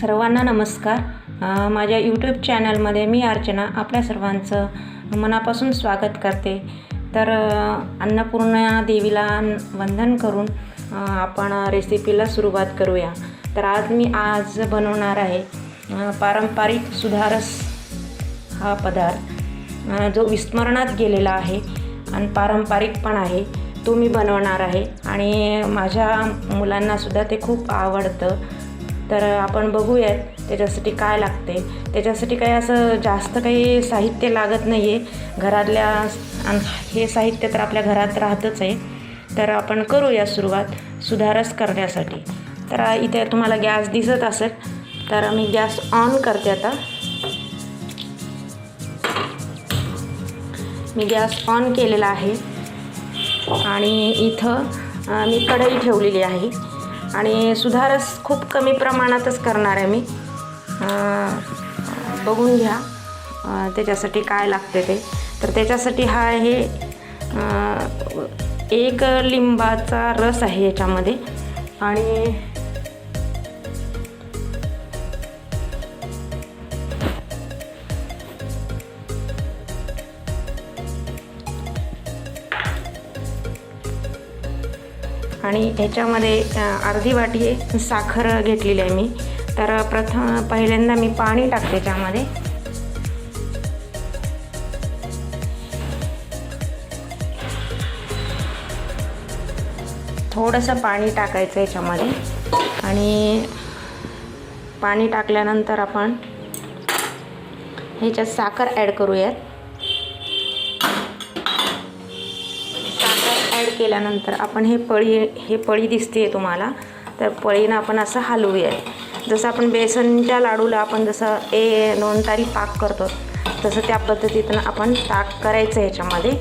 सर्वांना नमस्कार. माझ्या यूट्यूब चॅनलमध्ये मी अर्चना आपल्या सर्वांचं मनापासून स्वागत करते. तर अन्नपूर्णा देवीला वंदन करून आपण रेसिपीला सुरुवात करूया. तर आज मी आज बनवणार आहे पारंपरिक सुधारस हा पदार्थ. जो विस्मरणात गेलेला आहे आणि पारंपरिक पण आहे. तो मी बनवणार आहे आणि माझ्या मुलांनासुद्धा ते खूप आवडतं. तर आपण बघूयात त्याच्यासाठी काय लागते. त्याच्यासाठी काही असं जास्त काही साहित्य लागत नाही आहे घरातल्या हे साहित्य तर आपल्या घरात राहतच आहे. तर आपण करूया सुरुवात सुधारस करण्यासाठी. तर इथे तुम्हाला गॅस दिसत असेल तर मी गॅस ऑन करते आता. मी गॅस ऑन केलेला आहे. आणि इथं मी कढई ठेवलेली आहे. आणि सुधारस खूप कमी प्रमाणातच करणार आहे मी. बघून घ्या त्याच्यासाठी काय लागते ते. तर त्याच्यासाठी हा आहे एक लिंबाचा रस आहे याच्यामध्ये. आणि आणि ह्याच्यामध्ये अर्धी वाटी साखर घेतलेली आहे मी. तर प्रथम पहिल्यांदा मी पाणी टाकते त्याच्यामध्ये थोडंसं पाणी टाकायचं याच्यामध्ये. आणि पाणी टाकल्यानंतर आपण ह्याच्यात साखर ॲड करूयात. केल्यानंतर आपण हे पळी हे पळी दिसते तुम्हाला. तर पळीनं आपण असं हलवूया. जसं आपण बेसनच्या लाडूला आपण जसं ए दोन तारी पाक करतो तसं त्या पद्धतीतनं आपण ताक करायचं ह्याच्यामध्ये.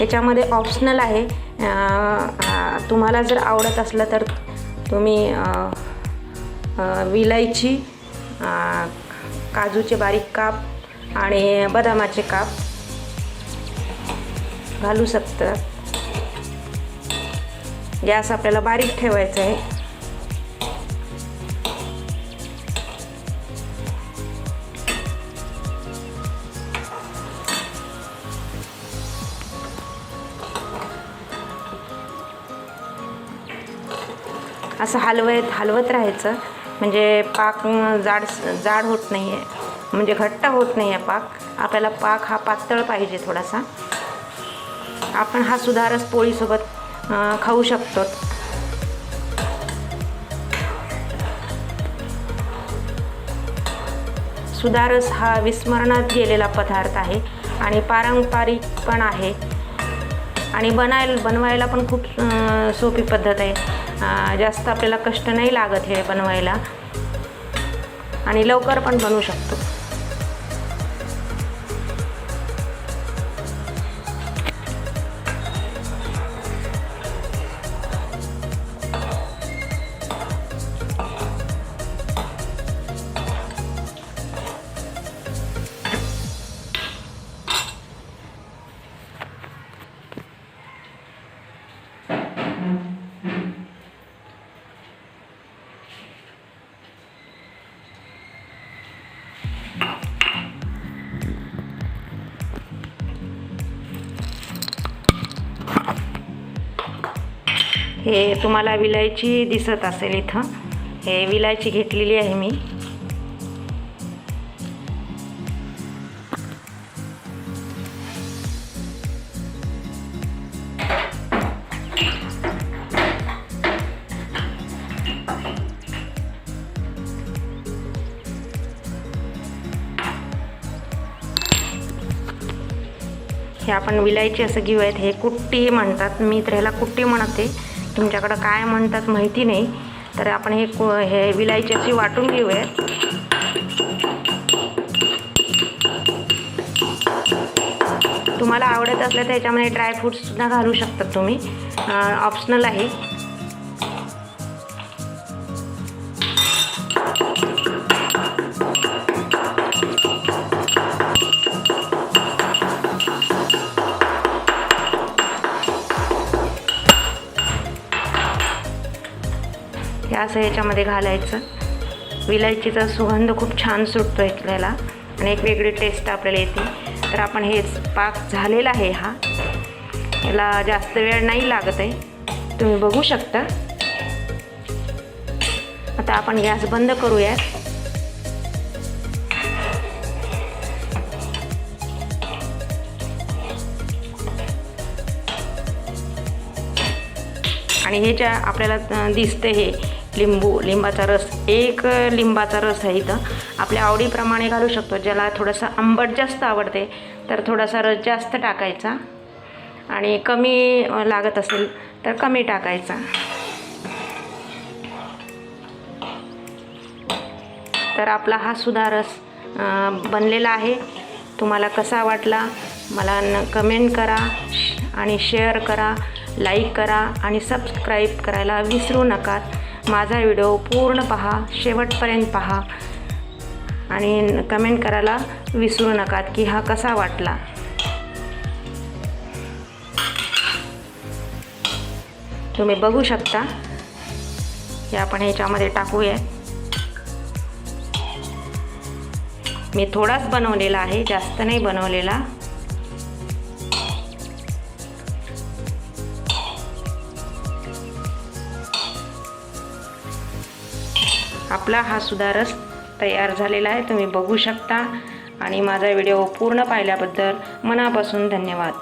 याच्यामध्ये ऑप्शनल आहे. तुम्हाला जर आवडत असलं तर तुम्ही विलायची काजूचे बारीक काप आणि बदामाचे काप घालू शकता. गॅस आपल्याला बारीक ठेवायचा आहे. असं हलवत हलवत राहायचं. म्हणजे पाक जाड जाड होत नाही आहे म्हणजे घट्ट होत नाही आहे पाक. आपल्याला पाक हा पातळ पाहिजे थोडासा. आपण हा सुधारस पोळीसोबत खाऊ शकतो. सुधारस हा विस्मरणात गेलेला पदार्थ आहे आणि पारंपरिक पण आहे. आणि बनाय बनवायला पण खूप सोपी पद्धत आहे. जास्त आपल्याला कष्ट नाही लागत हे बनवायला. आणि लवकर पण बनवू शकतो. हे तुम्हाला विलायची दिसत असेल इथं. हे विलायची घेतलेली आहे मी. हे आपण विलायची असं घेऊयात. हे कुट्टी म्हणतात. मी तर ह्याला कुट्टी म्हणते. तुमच्याकडं काय म्हणतात माहिती नाही. तर आपण हे को हे विलायची अशी वाटून घेऊयात तुम्हाला आवडत असलं तर याच्यामध्ये ड्रायफ्रूट्ससुद्धा घालू शकतात तुम्ही. ऑप्शनल आहे. हे असं ह्याच्यामध्ये घालायचं. विलायचीचा सुगंध खूप छान सुटतो इथल्याला आणि एक वेगळी टेस्ट आपल्याला येते. तर आपण हे पाक झालेला आहे हा. याला जास्त वेळ नाही लागत आहे. तुम्ही बघू शकता. आता आपण गॅस बंद करूयात. आणि हे ज्या आपल्याला दिसते हे लिंबू लिंबाचा रस एक लिंबाचा रस आहे इथं. आपल्या आवडीप्रमाणे घालू शकतो. ज्याला थोडंसं आंबट जास्त आवडते तर थोडासा रस जास्त टाकायचा. आणि कमी लागत असेल तर कमी टाकायचा. तर आपला हा सुद्धा रस बनलेला आहे. तुम्हाला कसा वाटला मला न कमेंट करा आणि शेअर करा लाईक करा आणि सबस्क्राईब करायला विसरू नका. माझा व्हिडिओ पूर्ण पहा शेवटपर्यंत पहा आणि कमेंट करायला विसरू नका की हा कसा वाटला. तुम्ही बघू शकता. हे आपण ह्याच्यामध्ये टाकूया. मी थोडाच बनवलेला आहे जास्त नाही बनवलेला. आपला हा सुधारस तयार झालेला आहे. तुम्ही बघू शकता. आणि माझा व्हिडिओ पूर्ण पाहिल्याबद्दल मनापासून धन्यवाद.